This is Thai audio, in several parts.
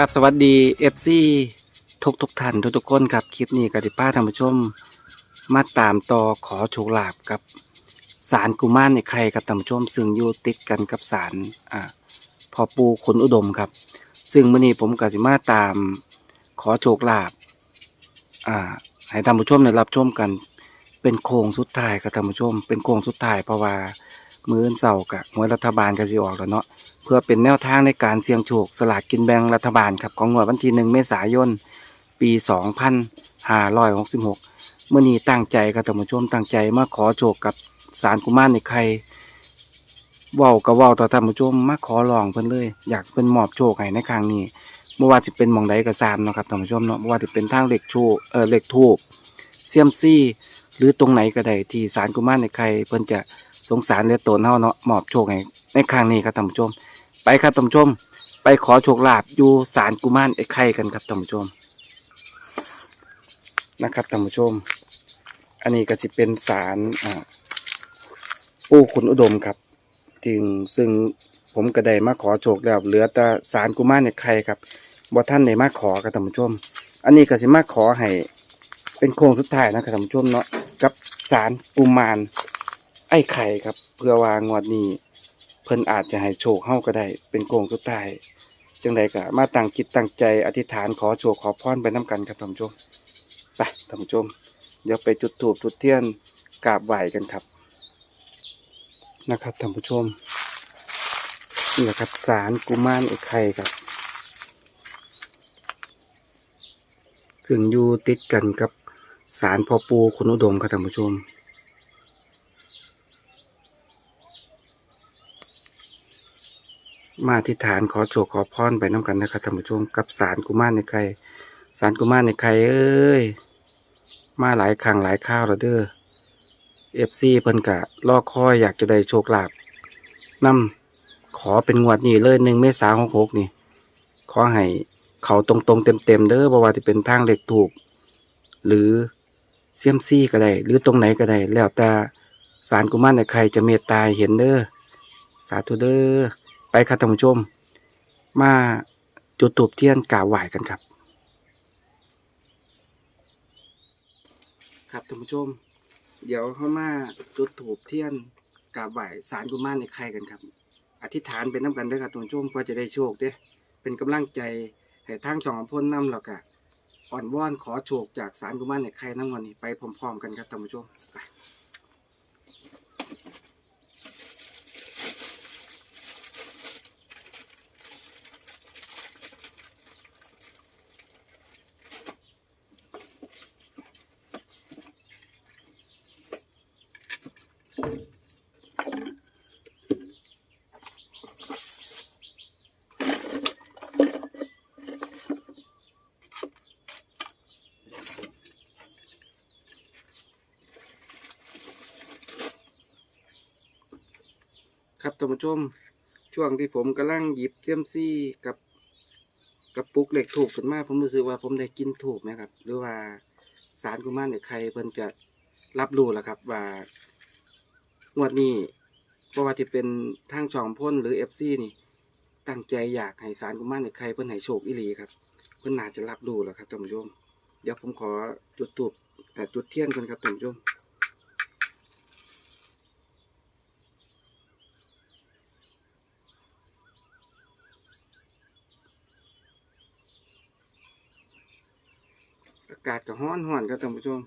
กับสวัสดี FC ทุกทุกท่านทุกทุกคนครับคลิปนี้กติป้าท่านผู้ชม มาตามต่อขอโชคลาภกับสารกุมารในไข่กับท่านผู้ชม ซึ่งอยู่ติดกันกับสารอ่าพ่อปูขุนอุดมครับ ซึ่งมื้อนี้ผมก็สิมาตามขอโชคลาภอ่าให้ท่านผู้ชมได้รับชมกัน เป็นโค้งสุดท้ายครับท่านผู้ชม เป็นโค้งสุดท้ายเพราะว่า มือนเสาร์กะหวยรัฐบาลก็สิออกแล้วเนาะเพื่อเป็นแนวทางในการเสี่ยงโชคสลากกินแบ่งรัฐบาลครับของงวดวันที่หนึ่งเมษายน ปี 2566 เมื่อนี้ตั้งใจครับท่านผู้ชมตั้งใจมาขอโชคกับสารกุมารในไข่เว้ากับเว้าต่อท่านผู้ชมมาขอลองเพิ่นเลย อยากเพิ่นมอบโชคให้ในครั้งนี้เมื่อว่าจะเป็นหมองใดก็ตามเนาะครับท่านผู้ชมเนาะบ่ว่าจะเป็นทางเหลขโชคเอ่อเหลขทูบเซียมซี่ หรือตรงไหนก็ได้ที่สารกุมารในไข่เพิ่นจะ สงสารเหลือตนเฮาเนาะมอบโชคให้ในครั้งนี้ครับท่านผู้ชม ไปครับท่านผู้ชม ไปขอโชคลาภอยู่ศาลกุมารไอ้ไข่กันครับท่านผู้ชม นะครับท่านผู้ชม อันนี้ก็จะเป็นศาลปู่ขุนอุดมครับถึงซึ่งผมก็ได้มาขอโชคแล้วเหลือแต่ศาลกุมารไอ้ไข่ครับบ่ท่านได้มาขอครับท่านผู้ชม อันนี้ก็สิมาขอให้เป็นโค้งสุดท้ายนะครับท่านผู้ชมเนาะกับศาลกุมาร ไอ้ไข่ครับเพื่อวางงวดนี้ เพิ่นอาจจะให้โชคเฮาก็ได้ เป็นโค้งสุดท้ายจังใดก็มาตั้งจิตตั้งใจอธิษฐานขอโชคขอพรไปนํกันครับท่านผู้ชมไปท่านผู้ชม เดี๋ยวไปจุดธูปจุดเทียนกราบไหว้กันครับ นะครับท่านผู้ชมนี่แหละครับศาลกุมารไอ้ไข่ครับซึ่งอยู่ติดกันกับศาลพ่อปูคุณอุดมครับท่านผู้ชม มาที่ฐานขอโชคขอพรไปน้ำกันนะครับท่านผู้ชมกับสารกุมารในไข่สารกุมารในไข่เอ้ยมาหลายครั้งหลายข้าวแล้วเด้อเอฟซีเพิ่นกะรอคอยอยากจะได้โชคลาภนำขอเป็นงวดนี้เลยหนึ่งเมษาหกหกนี่ ขอให้เขาตรงๆเต็มๆเด้อบ่ว่าจะเป็นทางเหล็กถูก หรือเซียมซี่ก็ได้ หรือตรงไหนก็ได้ แล้วแต่สารกุมารในไข่จะเมตตาเห็นเด้อสาธุเด้อ ไปครับท่านผู้ชม มาจุดตูบเทียนกราบไหว้กันครับ ครับท่านผู้ชม เดี๋ยวเข้ามาจุดถูบเทียนกราบไหว้สารกุมารในใครกันครับ อธิษฐานเป็นน้ำกันด้อครับท่านผู้ชมเพื่อจะได้โชคเด้เป็นกำลังใจให้ทางช่องของพ้นน้ำแล้วก็อ่อนวอนขอโชคจากสารกุมารในใครน้ำวันนี้ไปพร้อมๆกันครับท่านผู้ชมไป ครับท่านผู้ชมช่วงที่ผมกำลังหยิบเซียมซี่กับกับปุกเหล็กถูกขึ้นมาผมรู้สึกว่าผมได้กินถูกนะครับ หรือว่าสารกุมารเนี่ยใครเพิ่นจะรับรู้ล้วครับ ว่างวดนี้เพราะว่าจะเป็นทางช่องพ้นหรือเอฟซีนี่ ตั้งใจอยากให้สารกุมารเนี่ยใครเพิ่นให้โชคอีหลีครับ เพิ่นน่าจะรับรู้ล้วครับท่านผู้ชม เดี๋ยวผมขอจุดถูกจุดเทียนกันครับท่านผู้ชม กาศก็ห้อนห้อนครับท่านผู้ชม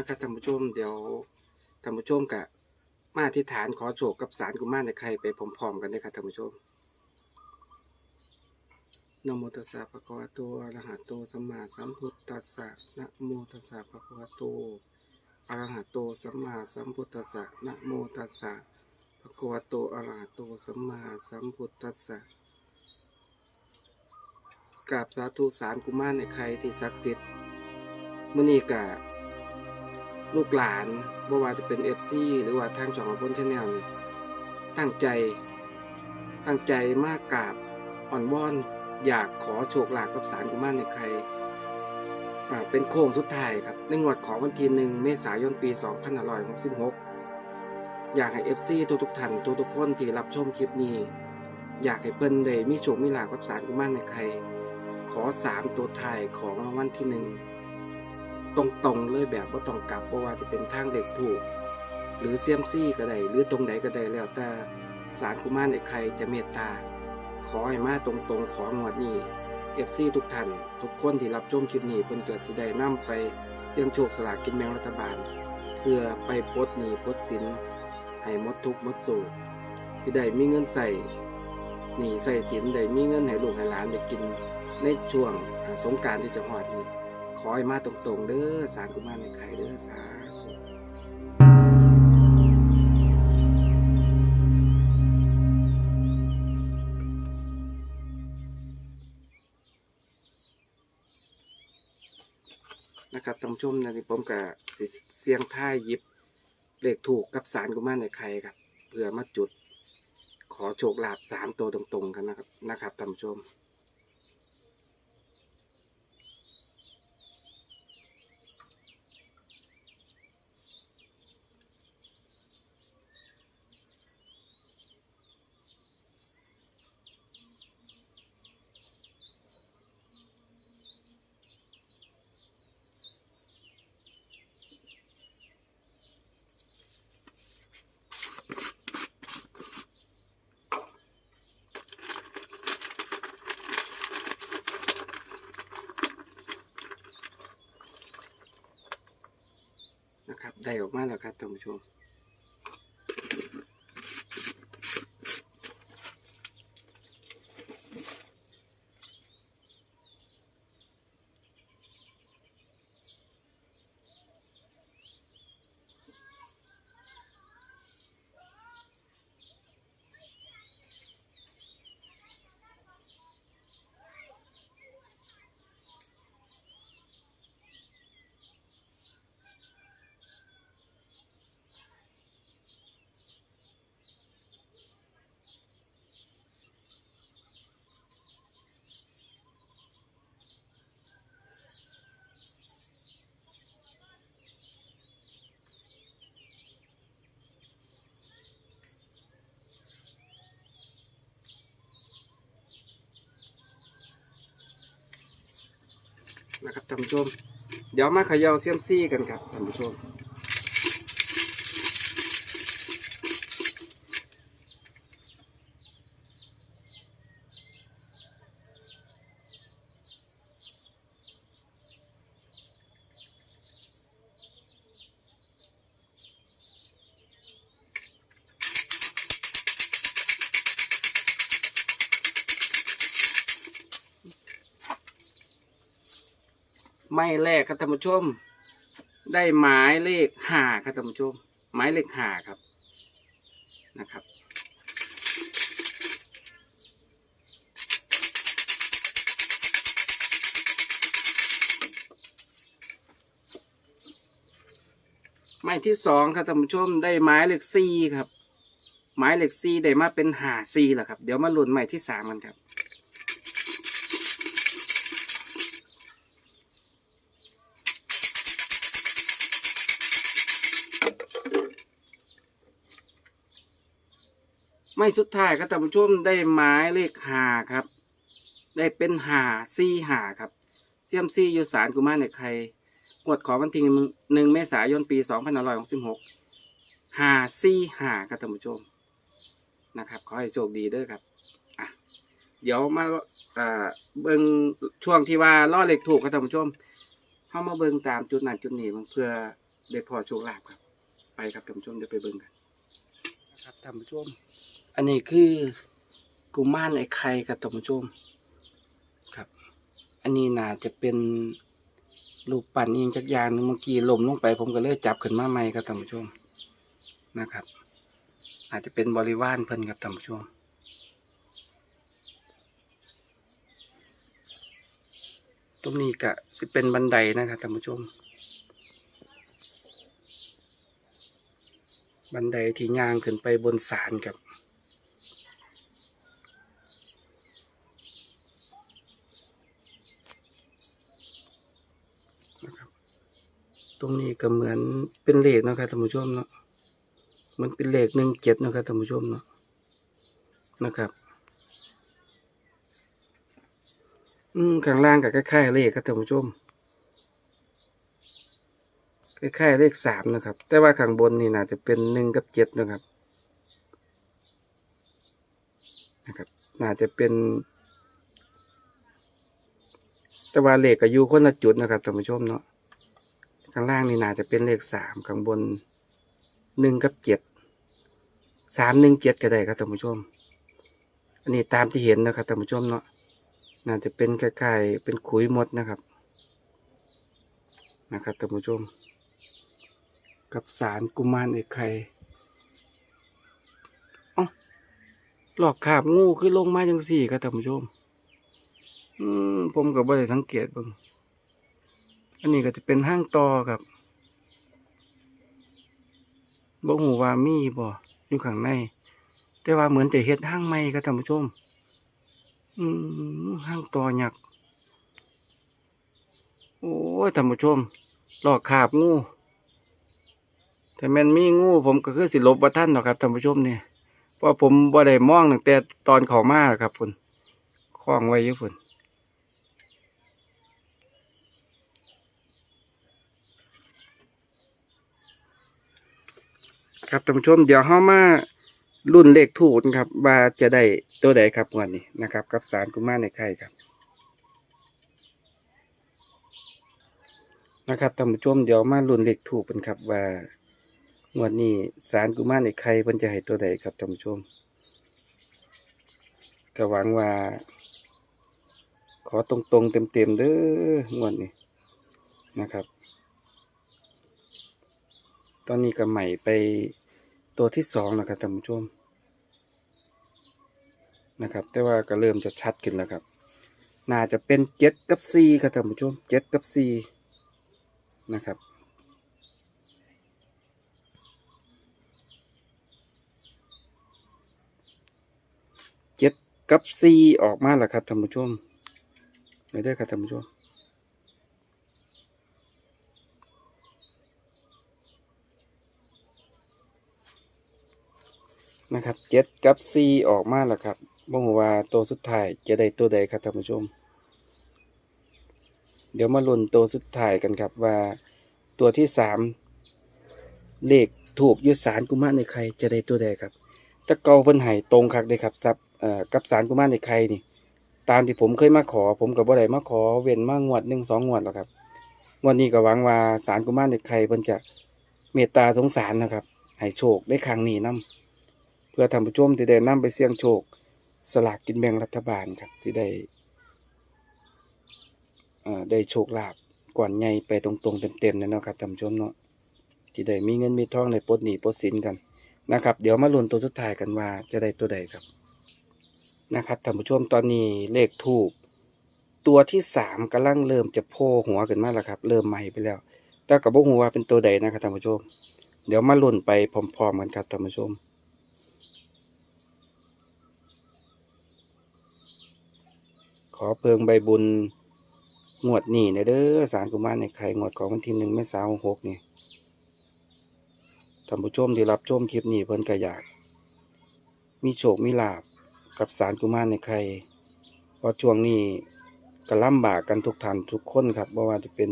นะครับท่านผู้ชมเดี๋ยวท่านผู้ชมกะมาอธิษฐานขอโชคกับสารกุมารในใครไปพร้อมๆกันเลยครับท่านผู้ชมนะโมตัสสะภะคะวะโตอะระหะโตสัมมาสัมพุทธัสสะนะโมตัสสะภะคะวะโตอะระหะโตสัมมาสัมพุทธัสสะนะโมตัสสะภะคะวะโตอะระหะโตสัมมาสัมพุทธัสสะกราบสาธุสารกุมารในใครที่ศักดิ์สิทธิ์มื้อนี้กะ ลูกหลานบ่ว่าจะเป็น FC หรือว่าทางช่องของพ้นชาแนลนี่ตั้งใจ ตั้งใจมากกราบอ่อนวอนอยากขอโชคลาภกับสารกุมารในใครอ่เป็นโค้งสุดท้ายครับในงวดของวันที่หนึ่งเมษายนปี2566 อยากให้ FC ทุกทุกท่านทุกทุกคนที่รับชมคลิปนี้ อยากให้เพิ่นได้มีโชคมีลาภกับสารกุมารในใคร ขอสามตัวท้ายของรางวัลที่หนึ่ง ตรงๆเลยแบบว่าต้องกลับเพราะว่าจะเป็นทางเด็กถูก หรือเซียมซี่ก็ได้หรือตรงไหนก็ได้แล้วแต่สารกุมารไอ้ใครจะเมตตา ขอให้มาตรงๆ ของวดนี้เอฟซีทุกท่านทุกคนที่รับชมคลิปนี้เพิ่นเกิดสิได้นำไปเสี่ยงโชคสลากกินแบ่งรัฐบาล เพื่อไปปลดหนี้ปลดสินให้หมดทุกข์หมดโศกสิได้มีเงินใส่หนี้ใส่สินได้มีเงินให้ลูกให้หลานได้กิน ในช่วงสงการที่จะฮอดนี้ ขอให้มาตรงๆเด้อสารกุมารในไข่เด้อสาธุนะครับท่านผู้ชมนะที่ผมกับเสียงท่ายยิบเลขถูกกับสารกุมารในไข่ครับเพื่อมาจุด ขอโชคลาภสามตัวตรงๆกันนะครับนะครับท่านผู้ชม ครับ ได้ออกมาแล้วครับท่านผู้ชม นะครับท่านผู้ชม เดี๋ยวมาเขย่าเซียมซี่กันครับท่านผู้ชม ไม่แรกครับท่านผู้ชม ได้หมายเลขห้าครับท่านผู้ชม หมายเลขห้าครับนะครับ หมายที่สองครับท่านผู้ชมได้หมายเลขสี่ครับ หมายเลขสี่ได้มาเป็นหาสี่แล้วครับ เดี๋ยวมาลุ้นหมายที่สามกันครับ ไม่สุดท้ายครับท่านผู้ชมได้หมายเลขหาครับ ได้เป็นหาซี่หาครับเซียมซี่ยูสารกุมารในใครงวดขอวันที่หนึ่งเมษายนปีสองพันห้าร้อยหกสิบหกหาซี่หาครับท่านผู้ชมนะครับ ขอให้โชคดีเด้อครับอะเดี๋ยวมาอ่าเบิ่งช่วงที่ว่าล่อเหลขถูกครับท่านผู้ชมเข้ามาเบิ่งตามจุดนั้นจุดนี้เพื่อได้พอโชคลาภครับ ไปครับท่านผู้ชมเดี๋ยวไปเบิ่งกันครับท่านผู้ชม อันนี้คือกุมารไอ้ไข่ครับท่านผู้ชมครับ อันนี้น่าจะเป็นรูปปั้นอิงจักยางนึงเมื่อกี้ลมลงไป ผมก็เลยจับขึ้นมาใหม่ครับท่านผู้ชมนะครับ อาจจะเป็นบริวารเพิ่นครับท่านผู้ชมตรงนี้ก็สิเป็นบันไดนะครับท่านผู้ชม บันไดที่ย่างขึ้นไปบนศาลครับนะครับ ตรงนี้ก็เหมือนเป็นเลขเนะครับท่านผู้ชมเนาะมือนเป็นเลขหนึ่งเจ็ดนะครับท่านผู้ชมเนาะนะครับ อืมข้างล่างกับคล้ายๆเลขครับท่านผู้ชมคล้ายๆเลขสามนะครับ แต่ว่าข้างบนนี่น่าจะเป็นหนึ่งกับเจ็ดนะครับนะครับ น่าจะเป็นแต่ว่าเลขก็อยู่คนละจุดนะครับท่านผู้ชมเนาะ ข้างล่างนี่น่าจะเป็นเลขสามข้างบนหนึ่งกับเจ็ดสามหนึ่งเจ็ดก็ได้ครับท่านผู้ชม อันนี้ตามที่เห็นนะครับท่านผู้ชมเนาะน่าจะเป็นคล้ๆเป็นขุยมดนะครับ นะครับท่านผู้ชม กับสารกุมารเอกไข่อ้าหลอกขาบงูคือลงมาจังสี่ครับท่านผู้ชม อืมผมก็บ่ได้สังเกตบิ่ง อันนี้ก็จะเป็นห้างตอครับบ่หูว่ามีบ่อยู่ข้างใน แต่ว่าเหมือนจะเฮ็ดห้างใหม่ครับท่านผู้ชม อืมห้างตอหยัก โอ้ยท่านผู้ชมหลอกขาบงูแต่แม่นมีงูผมก็คือสิลบว่าท่านหรอกครับท่านผู้ชมเนี่ยเพราะผมบ่ได้มองตั้งแต่ตอนเขามาครับพุ่นคล้องไว้ยู่พุ่นค ครับท่านผู้ชม เดี๋ยวเฮามารุ่นเลขถูกนะครับ ว่าจะได้ตัวใดครับวันนี้นะครับ กับสารกุมารในไข่ครับนะครับท่านผู้ชมเดี๋ยวมารุ่นเลขถูกกันครับว่างวดนี้สารกุมารในไข่เพิ่นจะให้ตัวใดครับท่านผู้ชมก็หวังว่า ขอตรงๆ เต็มๆเด้องวดนี้นะครับ ตอนนี้ก็ใหม่ไป ตัวที่สองนะครับท่านผู้ชมนะครับ แต่ว่าก็เริ่มจะชัดขึ้นแล้วครับ น่าจะเป็นเจ็ดกับสี่ครับท่านผู้ชมเจ็ดกับสี่นะครับเจ็ดกับสี่ออกมาแล้วครับท่านผู้ชมไม่ได้ครับท่านผู้ชม นะครับเจ็ดกับสี่ออกมาแล้วครับบ่ฮู้ว่าตัวสุดท้ายจะได้ตัวใดครับท่านผู้ชม เดี๋ยวมาลุ้นตัวสุดท้ายกันครับว่าตัวที่สามเลขถูกยุสารกุมารในไข่จะได้ตัวใดครับแตะเกาเพิ่นให้ตรงคักเลยครับซับเอ่อกับสารกุมารในไข่นี่ ตามที่ผมเคยมาขอ ผมกับบ่ได้มาขอเว้นมางวดหนึ่งสองงวดแล้วครับงวดนี้ก็หวังว่าสารกุมารในไข่เพิ่นจะเมตตาสงสารนะครับให้โชคได้ครั้งนี้นํ เพื่อท่านผู้ชมที่ได้นำไปเสี่ยงโชค สลากกินแบ่งรัฐบาลครับที่ได้ได้โชคลาภก่อนใหญ่ไปตรงๆเต็มๆเลยเนาะครับท่านผู้ชมเนาะที่ได้มีเงินมีทองในปดหนีปดสินกันนะครับ เดี๋ยวมาลุ้นตัวสุดท้ายกันว่าจะได้ตัวใดครับนะครับท่านผู้ชมตอนนี้เลขทูบตัวที่สามกำลังเริ่มจะโผล่หัวขึ้นมาแล้วครับ เริ่มใหม่ไปแล้ว แต่กับบ่ฮู้ว่าเป็นตัวใดนะครับท่านผู้ชม เดี๋ยวมาลุ้นไปพร้อมๆกันครับท่านผู้ชม อเพิงใบบุญงวดนี้เนยเด้อสารกุมารในไข่งวดของวันที่หนึ่งเมษายนหกนี่ท่านผู้ชมที่รับชมคลิปนี้เพิ่นก็อยาก มีโชคมีลาบกับสารกุมารในไข่เพราะช่วงนี้ก็ลำบากกันทุกท่านทุกคนครับบ่ว่าจะเป็น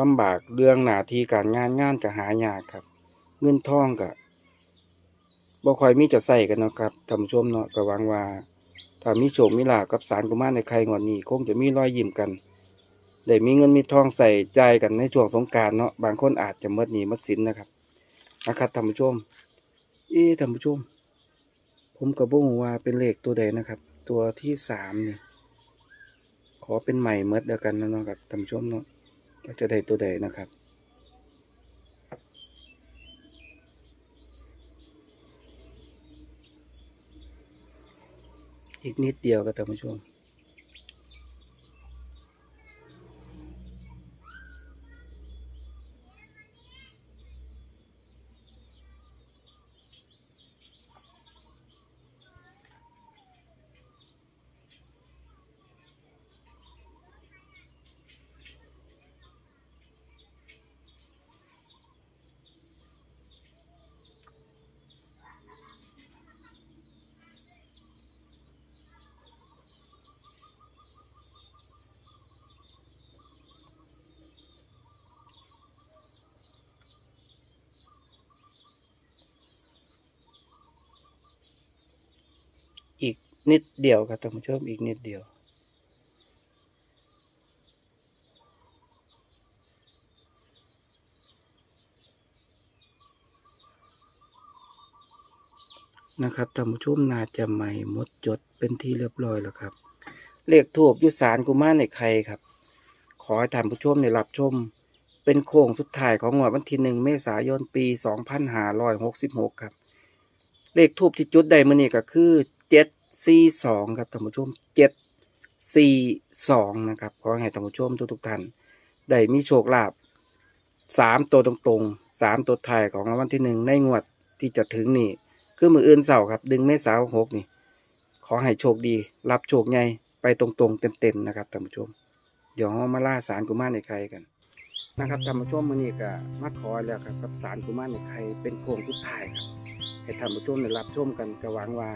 ลำบากเรื่องหน้าที่การงานงานก็หายากครับ เงินทองก็บ่ค่อยมีจะใส่กันนะครับท่านผู้ชมเนาะก็หวังว่า ถ้ามีโชคมีลาภกับสารกุมารในไข่งวดนี้คงจะมีรอยยิ้มกันได้มีเงินมีทองใส่ใจกันในช่วงสงการเนาะบางคนอาจจะหมดหนี้หมดสินนะครับนะครับท่านผู้ชม เอ๊ท่านผู้ชม ผมกับบงว่าเป็นเลขตัวใดนะครับ ตัวที่สามเนี่ยขอเป็นใหม่เมดแล้วกันนะเนาะครับท่านผู้ชมเนาะจะได้ตัวใดนะครับ อีกนิดเดียวก็ท่านผู้ชม อีก นิดเดียวครับท่านผู้ชมอีกนิดเดียว นะครับท่านผู้ชมน่าจะใหม่หมดจดเป็นที่เรียบร้อยแล้วครับ เลขทูบยุสารกุมารในใครครับ ขอให้ท่านผู้ชมได้รับชม เป็นโค้งสุดท้ายของงวดวันที่หนึ่งเมษายนปี 2566 ครับ เลขทูบที่จุดใดมื่อนี้ก็คือเจ็ด สี่สองครับท่านผู้ชมเจ็ดสี่สองนะครับขอให้ท่านผู้ชมทุกทุกท่านได้มีโชคลาภสามตัวตรงๆสามตัวท้ายของรางวัลที่หนึ่งในงวดที่จะถึงนี่ คือมืออื่นเสาร์ครับ ดึงเมษาหกนี่ ขอให้โชคดี รับโชคใหญ่ไปตรงๆ เต็มๆนะครับท่านผู้ชม เดี๋ยวมาล่าสารกุมารในใครกันนะครับท่านผู้ชมมื้อนี้ก็มาขอแล้วครับกับสารกุมารในใครเป็นโค้งสุดท้ายครับให้ท่านผู้ชมได้รับชมกันก็หวังว่า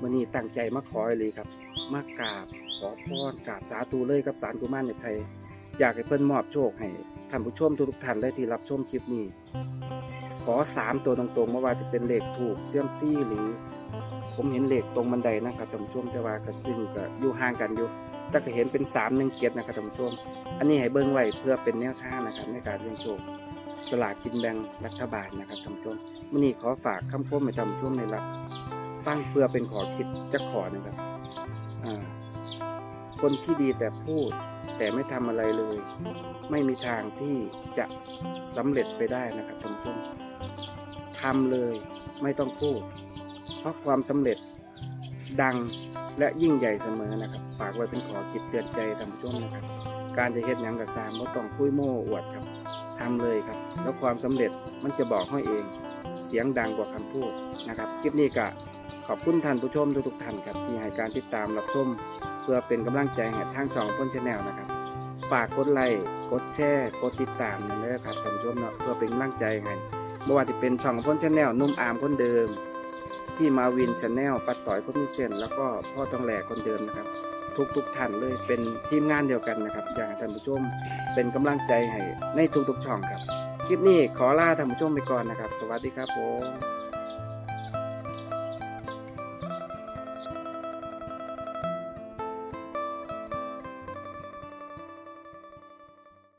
มื้อนี้ตั้งใจมาขอเลยครับ มากราบขอพรกราบสาธุเลยกับสารกุมารในไทย อยากให้เพิ่นมอบโชคให้ท่านผู้ชมทุกท่านได้ที่รับชมคลิปนี้ ขอสามตัวตรงๆไม่ว่าจะเป็นเลขถูกเสี่ยมซี่หรือ ผมเห็นเลขตรงบันไดนะครับท่านผู้ชมแต่ว่าก็ซึ่งก็อยู่ห่างกันอยู่แต่ก็เห็นเป็นสามหนึ่งเกียรนะครับท่านผู้ชม อันนี้ให้เบิ่งไว้เพื่อเป็นแนวทางนะครับในการเสี่ยงโชคสลากกินแบ่งรัฐบาลนะครับท่านผู้ชมมื้อนี้ขอฝากคำคมให้ท่านผู้ชมในรับ ฟังเพื่อเป็นขอคิดจะขอนะครับคนที่ดีแต่พูดแต่ไม่ทำอะไรเลย ไม่มีทางที่จะสำเร็จไปได้นะครับท่านผู้ชมทำเลยไม่ต้องพูด เพราะความสำเร็จดังและยิ่งใหญ่เสมอนะครับ ฝากไว้เป็นขอคิดเตือนใจท่านผู้ชมนะครับ การจะเฮ็ดยังกับสางไม่ต้องคุยโม้อวดครับทำเลยครับ แล้วความสำเร็จมันจะบอกให้เอง เสียงดังกว่าคำพูดนะครับ คลิปนี้ก็ ขอบคุณท่านผู้ชมทุกๆท่านครับที่ให้การติดตามรับชมเพื่อเป็นกำลังใจให้ทางช่องพ้นชแนลนะครับ ฝากกดไลค์กดแชร์กดติดตามนั่นเลยครับท่านผู้ชมเนาะเพื่อเป็นกำลังใจให้ไม่ว่าจะเป็นช่องพ้นชแนลนุ่มอามคนเดิม ที่มาวินชแนลปัดต่อยคนมิเชนแล้วก็พ่อต้องแหลกคนเดิมนะครับ ทุกๆท่านเลยเป็นทีมงานเดียวกันนะครับอยากให้ท่านผู้ชมเป็นกำลังใจให้ในทุกๆช่องครับคลิปนี้ขอลาท่านผู้ชมไปก่อนนะครับ สวัสดีครับผม